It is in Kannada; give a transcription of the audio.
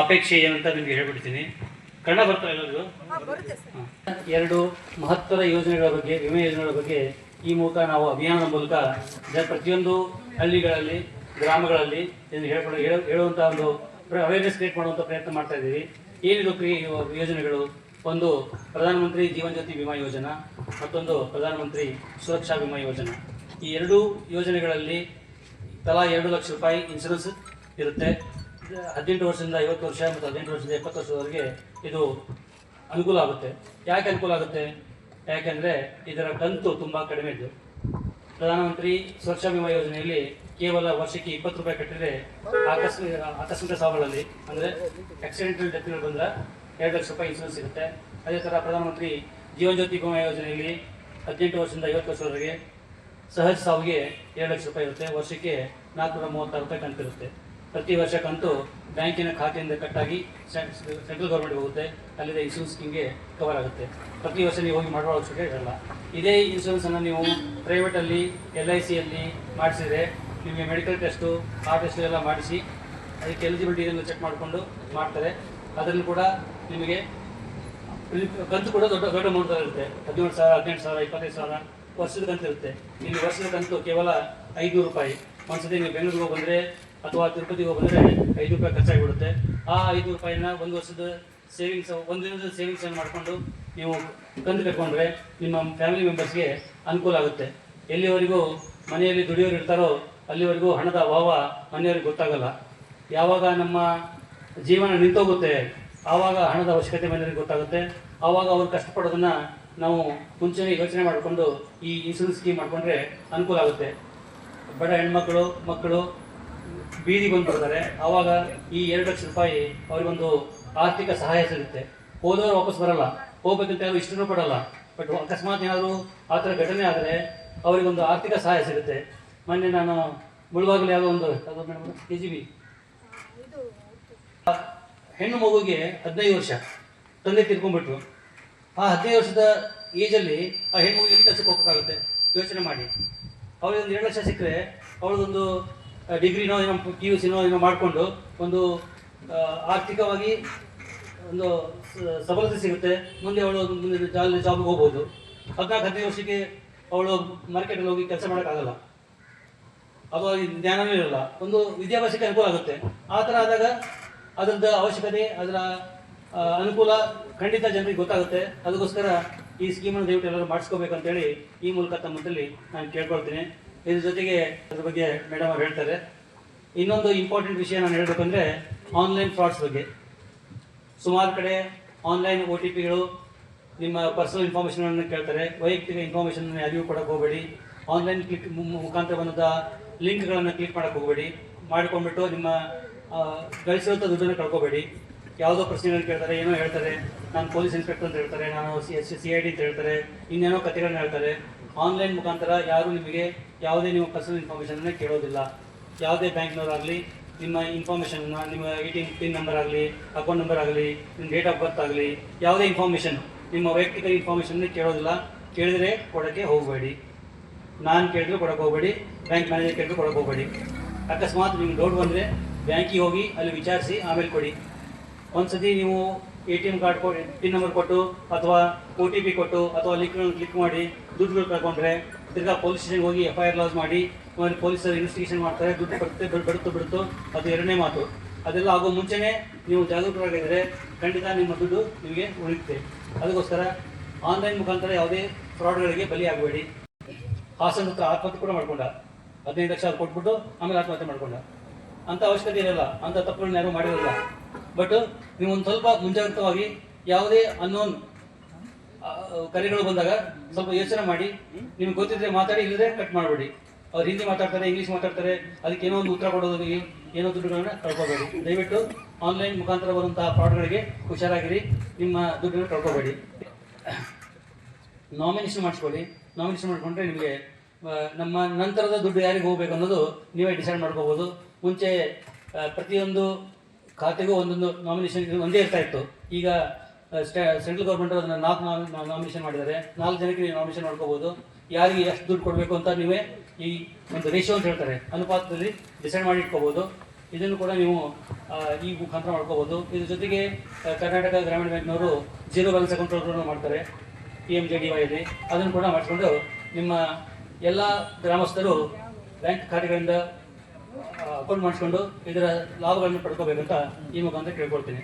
ಅಪೇಕ್ಷೆ ಏನಂತ ನಿಮ್ಗೆ ಹೇಳ್ಬಿಡ್ತೀನಿ. ಕನ್ನಡ ಬರ್ತಾ ಇರೋದು ಎರಡು ಮಹತ್ವದ ಯೋಜನೆಗಳ ಬಗ್ಗೆ ವಿಮೆ ಯೋಜನೆಗಳ ಬಗ್ಗೆ ಈ ಮೂಲಕ ನಾವು ಅಭಿಯಾನದ ಮೂಲಕ ಪ್ರತಿಯೊಂದು ಹಳ್ಳಿಗಳಲ್ಲಿ ಗ್ರಾಮಗಳಲ್ಲಿ ಹೇಳ್ಕೊಂಡು ಹೇಳ ಹೇಳುವಂಥ ಒಂದು ಅವೇರ್ನೆಸ್ ಕ್ರಿಯೇಟ್ ಮಾಡುವಂಥ ಪ್ರಯತ್ನ ಮಾಡ್ತಾ ಇದ್ದೀವಿ. ಏನಿದು ಕ್ರಿಯೆ ಯೋಜನೆಗಳು? ಒಂದು ಪ್ರಧಾನಮಂತ್ರಿ ಜೀವನ್ ಜ್ಯೋತಿ ವಿಮಾ ಯೋಜನಾ ಮತ್ತೊಂದು ಪ್ರಧಾನಮಂತ್ರಿ ಸುರಕ್ಷಾ ವಿಮಾ ಯೋಜನಾ. ಈ ಎರಡೂ ಯೋಜನೆಗಳಲ್ಲಿ ತಲಾ ಎರಡು ಲಕ್ಷ ರೂಪಾಯಿ ಇನ್ಶೂರೆನ್ಸ್ ಇರುತ್ತೆ. ಹದಿನೆಂಟು ವರ್ಷದಿಂದ ಐವತ್ತು ವರ್ಷ ಮತ್ತು ಹದಿನೆಂಟು ವರ್ಷದಿಂದ ಎಪ್ಪತ್ತು ವರ್ಷದವರೆಗೆ ಇದು ಅನುಕೂಲ ಆಗುತ್ತೆ. ಯಾಕೆ ಅನುಕೂಲ ಆಗುತ್ತೆ? ಯಾಕೆಂದರೆ ಇದರ ಕಂತು ತುಂಬ ಕಡಿಮೆ ಇದ್ದು ಪ್ರಧಾನಮಂತ್ರಿ ಸುರಕ್ಷಾ ವಿಮಾ ಯೋಜನೆಯಲ್ಲಿ ಕೇವಲ ವರ್ಷಕ್ಕೆ ಇಪ್ಪತ್ತು ರೂಪಾಯಿ ಕಟ್ಟಿದರೆ ಆಕಸ್ಮಿಕ ಆಕಸ್ಮಿಕ ಸಾವುಗಳಲ್ಲಿ, ಅಂದರೆ ಆಕ್ಸಿಡೆಂಟಲ್ ಡೆತ್ಗಳು ಬಂದರೆ ಎರಡು ಲಕ್ಷ ರೂಪಾಯಿ ಇನ್ಸೂರೆನ್ಸ್ ಸಿಗುತ್ತೆ. ಅದೇ ಥರ ಪ್ರಧಾನಮಂತ್ರಿ ಜೀವನ್ ಜ್ಯೋತಿ ವಿಮಾ ಯೋಜನೆಯಲ್ಲಿ ಹದಿನೆಂಟು ವರ್ಷದಿಂದ ಐವತ್ತು ವರ್ಷದವರೆಗೆ ಸಹಜ ಸಾವಿಗೆ ಎರಡು ಲಕ್ಷ ರೂಪಾಯಿ ಇರುತ್ತೆ. ವರ್ಷಕ್ಕೆ ನಾಲ್ಕುನೂರ ಮೂವತ್ತಾರು ರೂಪಾಯಿ ಕಂತಿರುತ್ತೆ ಪ್ರತಿ ವರ್ಷ ಕಂತು ಬ್ಯಾಂಕಿನ ಖಾತೆಯಿಂದ ಕಟ್ಟಾಗಿ ಸೆಂಟ್ರಲ್ ಗೌರ್ಮೆಂಟ್ ಹೋಗುತ್ತೆ. ಅಲ್ಲಿದೆ ಇನ್ಶೂರೆನ್ಸ್ ಸ್ಕೀಮ್ಗೆ ಕವರ್ ಆಗುತ್ತೆ. ಪ್ರತಿ ವರ್ಷ ನೀವು ಹೋಗಿ ಮಾಡುವ ಅವಶ್ಯಕತೆ ಇರಲ್ಲ. ಇದೇ ಇನ್ಶೂರೆನ್ಸನ್ನು ನೀವು ಪ್ರೈವೇಟಲ್ಲಿ ಎಲ್ ಐ ಸಿಯಲ್ಲಿ ಮಾಡಿಸಿದರೆ ನಿಮಗೆ ಮೆಡಿಕಲ್ ಟೆಸ್ಟು ಆ ಟೆಸ್ಟ್ ಎಲ್ಲ ಮಾಡಿಸಿ ಅದಕ್ಕೆ ಎಲಿಜಿಬಿಲಿಟಿ ಇದನ್ನು ಚೆಕ್ ಮಾಡಿಕೊಂಡು ಮಾಡ್ತಾರೆ. ಅದರಲ್ಲಿ ಕೂಡ ನಿಮಗೆ ಕಂತು ಕೂಡ ದೊಡ್ಡ ದೊಡ್ಡ ಅಮೌಂಟ್ ಇರುತ್ತೆ. ಹದಿನೇಳು ಸಾವಿರ, ಹದಿನೆಂಟು ಸಾವಿರ, ಇಪ್ಪತ್ತೈದು ಸಾವಿರ ವರ್ಷದ ಕಂತು ಇರುತ್ತೆ. ಇಲ್ಲಿ ವರ್ಷದ ಕಂತು ಕೇವಲ ಐನೂರು ರೂಪಾಯಿ. ಒಂದ್ಸತಿ ನೀವು ಬೆಂಗಳೂರಿಗೆ ಬಂದರೆ ಅಥವಾ ತಿರುಪತಿಗೆ ಹೋಗ್ಬಂದ್ರೆ ಬಂದರೆ ಐದು ರೂಪಾಯಿ ಖರ್ಚಾಗಿಬಿಡುತ್ತೆ ಆ ಐದು ರೂಪಾಯಿನ ಒಂದು ವರ್ಷದ ಸೇವಿಂಗ್ಸ್ ಒಂದು ದಿನದ ಸೇವಿಂಗ್ಸ್ ಏನು ಮಾಡಿಕೊಂಡು ನೀವು ಕಂತು ಕಟ್ಕೊಂಡ್ರೆ ನಿಮ್ಮ ಫ್ಯಾಮಿಲಿ ಮೆಂಬರ್ಸ್ಗೆ ಅನುಕೂಲ ಆಗುತ್ತೆ. ಎಲ್ಲಿವರೆಗೂ ಮನೆಯಲ್ಲಿ ದುಡಿಯೋರು ಇರ್ತಾರೋ ಅಲ್ಲಿವರೆಗೂ ಹಣದ ಅಭಾವ ಮನೆಯವ್ರಿಗೆ ಗೊತ್ತಾಗಲ್ಲ. ಯಾವಾಗ ನಮ್ಮ ಜೀವನ ನಿಂತೋಗುತ್ತೆ, ಆವಾಗ ಹಣದ ಅವಶ್ಯಕತೆ ಮನೆಯವ್ರಿಗೆ ಗೊತ್ತಾಗುತ್ತೆ. ಆವಾಗ ಅವ್ರು ಕಷ್ಟಪಡೋದನ್ನ ನಾವು ಮುಂಚೆನೇ ಯೋಚನೆ ಮಾಡಿಕೊಂಡು ಈ ಇನ್ಶೂರೆನ್ಸ್ ಸ್ಕೀಮ್ ಮಾಡಿಕೊಂಡ್ರೆ ಅನುಕೂಲ ಆಗುತ್ತೆ. ಬಡ ಹೆಣ್ಮಕ್ಳು, ಮಕ್ಕಳು ಬೀದಿ ಬಂದ್ಬಿಡ್ತಾರೆ ಆವಾಗ ಈ ಎರಡು ಲಕ್ಷ ರೂಪಾಯಿ ಅವರಿಗೊಂದು ಆರ್ಥಿಕ ಸಹಾಯ ಸಿಗುತ್ತೆ. ಹೋದವರು ವಾಪಸ್ ಬರಲ್ಲ. ಹೋಗ್ಬೇಕಂತ ಯಾರು ಇಷ್ಟನೂ ಪಡಲ್ಲ. ಬಟ್ ಅಕಸ್ಮಾತ್ ಏನಾದರೂ ಆ ಥರ ಘಟನೆ ಆದರೆ ಅವರಿಗೊಂದು ಆರ್ಥಿಕ ಸಹಾಯ ಸಿಗುತ್ತೆ. ಮೊನ್ನೆ ನಾನು ಮುಳುವಾಗಲೇ ಯಾವುದೋ ಒಂದು ಕೆ ಜಿ ಬಿ ಹೆಣ್ಣು ಮಗುಗೆ ಹದಿನೈದು ವರ್ಷ. ತಂದೆ ತಿರ್ಕೊಂಡ್ಬಿಟ್ರು. ಆ ಹದಿನೈದು ವರ್ಷದ ಏಜಲ್ಲಿ ಆ ಹೆಣ್ಣು ಮಗು ಎಲ್ಲಿ ಕೆಲಸಕ್ಕೆ ಹೋಗೋಕ್ಕಾಗುತ್ತೆ ಯೋಚನೆ ಮಾಡಿ. ಅವಳಿಗೆ ಒಂದು ಎರಡು ಲಕ್ಷ ಸಿಕ್ಕರೆ ಅವಳದೊಂದು ಡಿಗ್ರಿನೋ ಏನೋ ಪಿ ಯು ಸಿನೋ ಏನೋ ಮಾಡಿಕೊಂಡು ಒಂದು ಆರ್ಥಿಕವಾಗಿ ಒಂದು ಸಬಲತೆ ಸಿಗುತ್ತೆ. ಮುಂದೆ ಅವಳು ಮುಂದೆ ಜಾಬ್ ಜಾಬ್ಗೆ ಹೋಗ್ಬೋದು. ಹದಿನಾಲ್ಕು ಹದಿನೈದು ವರ್ಷಕ್ಕೆ ಅವಳು ಮಾರ್ಕೆಟಲ್ಲಿ ಹೋಗಿ ಕೆಲಸ ಮಾಡೋಕ್ಕಾಗಲ್ಲ. ಅದು ಜ್ಞಾನವೇ ಇರಲ್ಲ. ಒಂದು ವಿದ್ಯಾಭ್ಯಾಸಕ್ಕೆ ಅನುಕೂಲ ಆಗುತ್ತೆ. ಆ ಥರ ಆದಾಗ ಅದರದ ಅವಶ್ಯಕತೆ, ಅದರ ಅನುಕೂಲ ಖಂಡಿತ ಜನರಿಗೆ ಗೊತ್ತಾಗುತ್ತೆ. ಅದಕ್ಕೋಸ್ಕರ ಈ ಸ್ಕೀಮನ್ನು ದಯವಿಟ್ಟು ಎಲ್ಲರೂ ಮಾಡಿಸ್ಕೋಬೇಕಂತೇಳಿ ಈ ಮೂಲಕ ತಮ್ಮದಲ್ಲಿ ನಾನು ಕೇಳ್ಕೊಳ್ತೀನಿ. ಇದ್ರ ಜೊತೆಗೆ ಅದ್ರ ಬಗ್ಗೆ ಮೇಡಮ್ ಅವ್ರು ಹೇಳ್ತಾರೆ. ಇನ್ನೊಂದು ಇಂಪಾರ್ಟೆಂಟ್ ವಿಷಯ ನಾನು ಹೇಳಬೇಕಂದ್ರೆ ಆನ್ಲೈನ್ ಫ್ರಾಡ್ಸ್ ಬಗ್ಗೆ. ಸುಮಾರು ಕಡೆ ಆನ್ಲೈನ್ ಒ ಟಿ ಪಿಗಳು ನಿಮ್ಮ ಪರ್ಸನಲ್ ಇನ್ಫಾರ್ಮೇಷನನ್ನು ಕೇಳ್ತಾರೆ. ವೈಯಕ್ತಿಕ ಇನ್ಫಾರ್ಮೇಷನ್ ಯಾರಿಗೂ ಕೊಡಕ್ಕೆ ಹೋಗಬೇಡಿ. ಆನ್ಲೈನ್ ಕ್ಲಿಕ್ ಮುಖಾಂತರ ಬಂದ ಲಿಂಕ್ಗಳನ್ನು ಕ್ಲಿಕ್ ಮಾಡಕ್ಕೆ ಹೋಗಬೇಡಿ. ಮಾಡಿಕೊಂಡ್ಬಿಟ್ಟು ನಿಮ್ಮ ಆ, ಗಳಿಸಿರುವಂಥ ದುಡ್ಡನ್ನು ಕಳ್ಕೊಬೇಡಿ. ಯಾವುದೋ ಪ್ರಶ್ನೆಗಳನ್ನ ಕೇಳ್ತಾರೆ, ಏನೋ ಹೇಳ್ತಾರೆ, ನಾನು ಪೊಲೀಸ್ ಇನ್ಸ್ಪೆಕ್ಟರ್ ಅಂತ ಹೇಳ್ತಾರೆ, ನಾನು C S C I D ಅಂತ ಹೇಳ್ತಾರೆ, ಇನ್ನೇನೋ ಕಥೆಗಳನ್ನ ಹೇಳ್ತಾರೆ. ಆನ್ಲೈನ್ ಮುಖಾಂತರ ಯಾರು ನಿಮಗೆ ಯಾವುದೇ ನಿಮ್ಮ ಪರ್ಸನಲ್ ಇನ್ಫಾರ್ಮೇಷನನ್ನೇ ಕೇಳೋದಿಲ್ಲ. ಯಾವುದೇ ಬ್ಯಾಂಕ್ನವರಾಗಲಿ ನಿಮ್ಮ ಇನ್ಫಾರ್ಮೇಷನ್ನ ನಿಮ್ಮ A T M PIN number ಆಗಲಿ ಅಕೌಂಟ್ ನಂಬರ್ ಆಗಲಿ, ನಿಮ್ಮ ಡೇಟ್ ಆಫ್ ಬರ್ತ್ ಆಗಲಿ, ಯಾವುದೇ ಇನ್ಫಾರ್ಮೇಷನ್ ನಿಮ್ಮ ವೈಯಕ್ತಿಕ ಇನ್ಫಾರ್ಮೇಷನ್ನೇ ಕೇಳೋದಿಲ್ಲ. ಕೇಳಿದರೆ ಕೊಡೋಕ್ಕೆ ಹೋಗಬೇಡಿ. ನಾನು ಕೇಳಿದ್ರು ಕೊಡೋಕೆ ಹೋಗಬೇಡಿ, ಬ್ಯಾಂಕ್ ಮ್ಯಾನೇಜರ್ ಕೇಳಿದ್ರು ಕೊಡೋಕೆ ಹೋಗಬೇಡಿ. ಅಕಸ್ಮಾತ್ ನಿಮ್ಗೆ ಡೌಟ್ ಬಂದರೆ ಬ್ಯಾಂಕಿಗೆ ಹೋಗಿ ಅಲ್ಲಿ ವಿಚಾರಿಸಿ, ಆಮೇಲೆ ಕೊಡಿ. ಒಂದ್ಸತಿ ನೀವು ಎ ಟಿ ಎಂ ಕಾರ್ಡ್ ಕೊಟ್ಟು ಪಿನ್ ನಂಬರ್ ಕೊಟ್ಟು ಅಥವಾ ಒ ಟಿ ಪಿ ಕೊಟ್ಟು ಅಥವಾ ಲಿಂಕ್ ಕ್ಲಿಕ್ ಮಾಡಿ ದುಡ್ಡುಗಳು ಕಳ್ಕೊಂಡ್ರೆ ತಿರ್ಗಾ ಪೊಲೀಸ್ ಸ್ಟೇಷನ್ಗೆ ಹೋಗಿ ಎಫ್ ಐ ಆರ್ ಲಾಸ್ ಮಾಡಿ ಪೊಲೀಸರು ಇನ್ವೆಸ್ಟಿಗೇಷನ್ ಮಾಡ್ತಾರೆ, ದುಡ್ಡು ಬರುತ್ತೆ ಬಿಡ್- ಬಿಡುತ್ತೋ ಬಿಡುತ್ತೋ, ಅದು ಎರಡನೇ ಮಾತು. ಅದೆಲ್ಲ ಆಗೋ ಮುಂಚೆನೇ ನೀವು ಜಾಗೃತರಾಗಿದ್ದರೆ ಖಂಡಿತ ನಿಮ್ಮ ದುಡ್ಡು ನಿಮಗೆ ಉಳಿಯುತ್ತೆ. ಅದಕ್ಕೋಸ್ಕರ ಆನ್ಲೈನ್ ಮುಖಾಂತರ ಯಾವುದೇ ಫ್ರಾಡ್ಗಳಿಗೆ ಬಲಿಯಾಗಬೇಡಿ. ಹಾಸನ ಹತ್ರ ಆತ್ಮಹತ್ಯೆ ಕೂಡ ಮಾಡ್ಕೊಂಡ. ಹದಿನೈದು ಲಕ್ಷ ಕೊಟ್ಬಿಟ್ಟು ಆಮೇಲೆ ಆತ್ಮಹತ್ಯೆ ಮಾಡ್ಕೊಂಡ. ಅಂತ ಅವಶ್ಯಕತೆ ಇರಲ್ಲ, ಅಂತ ತಪ್ಪುಗಳನ್ನ ಯಾರು ಮಾಡಿರಲ್ಲ ಬಟ್ ನೀವು ಒಂದು ಸ್ವಲ್ಪ ಮುಂಜಾಗ್ರತವಾಗಿ ಯಾವುದೇ ಅನ್ನೋನ್ ಕರೆಗಳು ಬಂದಾಗ ಸ್ವಲ್ಪ ಯೋಚನೆ ಮಾಡಿ. ನಿಮ್ಗೆ ಗೊತ್ತಿದ್ರೆ ಮಾತಾಡಿ ಇಲ್ಲದೆ ಕಟ್ ಮಾಡಬೇಡಿ. ಅವ್ರು ಹಿಂದಿ ಮಾತಾಡ್ತಾರೆ ಇಂಗ್ಲೀಷ್ ಮಾತಾಡ್ತಾರೆ, ಅದಕ್ಕೆ ಏನೋ ಒಂದು ಉತ್ತರ ಕೊಡೋದು ಏನೋ ದುಡ್ಡುಗಳನ್ನ ಕಳ್ಕೊಬೇಡಿ. ದಯವಿಟ್ಟು ಆನ್ಲೈನ್ ಮುಖಾಂತರ ಬರುವಂತಹ ಫ್ರಾಡ್ಗಳಿಗೆ ಹುಷಾರಾಗಿರಿ, ನಿಮ್ಮ ದುಡ್ಡನ್ನು ಕಳ್ಕೊಬೇಡಿ. ನಾಮಿನೇಷನ್ ಮಾಡಿಸ್ಕೊಳ್ಳಿ. ನಾಮಿನೇಷನ್ ಮಾಡಿಕೊಂಡ್ರೆ ನಿಮಗೆ ನಮ್ಮ ನಂತರದ ದುಡ್ಡು ಯಾರಿಗೆ ಹೋಗ್ಬೇಕು ಅನ್ನೋದು ನೀವೇ ಡಿಸೈಡ್ ಮಾಡ್ಕೋಬೋದು. ಮುಂಚೆ ಪ್ರತಿಯೊಂದು ಖಾತೆಗೂ ಒಂದೊಂದು ನಾಮಿನೇಷನ್ ಒಂದೇ ಇರ್ತಾ ಇತ್ತು. ಈಗ ಸೆಂಟ್ರಲ್ ಗೌರ್ಮೆಂಟ್ ಅದನ್ನ ನಾಲ್ಕು ನಾಮಿನೇಷನ್ ಮಾಡಿದ್ದಾರೆ. ನಾಲ್ಕು ಜನಕ್ಕೆ ನೀವು ನಾಮಿನೇಷನ್ ಮಾಡ್ಕೋಬಹುದು ಯಾರಿಗೆ ಎಷ್ಟು ದುಡ್ಡು ಕೊಡಬೇಕು ಅಂತ ನೀವೇ ಈ ಒಂದು ರೇಷೋ ಅಂತ ಹೇಳ್ತಾರೆ. ಅನುಪಾತದಲ್ಲಿ ಡಿಸೈಡ್ ಮಾಡಿ ಇಟ್ಕೋಬಹುದು ಇದನ್ನು ಕೂಡ ನೀವು ಈ ಮುಖಾಂತರ ಮಾಡ್ಕೋಬಹುದು ಇದ್ರ ಜೊತೆಗೆ ಕರ್ನಾಟಕ ಗ್ರಾಮೀಣ ಬ್ಯಾಂಕ್ನವರು ಜೀರೋ ಬ್ಯಾಲೆನ್ಸ್ ಅಕೌಂಟ್ ಮಾಡ್ತಾರೆ. ಪಿ ಎಂ ಜೆ ಡಿ ವೈಲಿ ಅದನ್ನು ಕೂಡ ಮಾಡಿಕೊಂಡು ನಿಮ್ಮ ಎಲ್ಲ ಗ್ರಾಮಸ್ಥರು ಬ್ಯಾಂಕ್ ಖಾತೆಗಳಿಂದ ಅಕೌಂಟ್ ಮಾಡಿಸ್ಕೊಂಡು ಇದರ ಲಾಭಗಳನ್ನು ಪಡ್ಕೋಬೇಕಂತ ಈ ಮುಖಾಂತರ ಕೇಳ್ಕೊಳ್ತೀನಿ.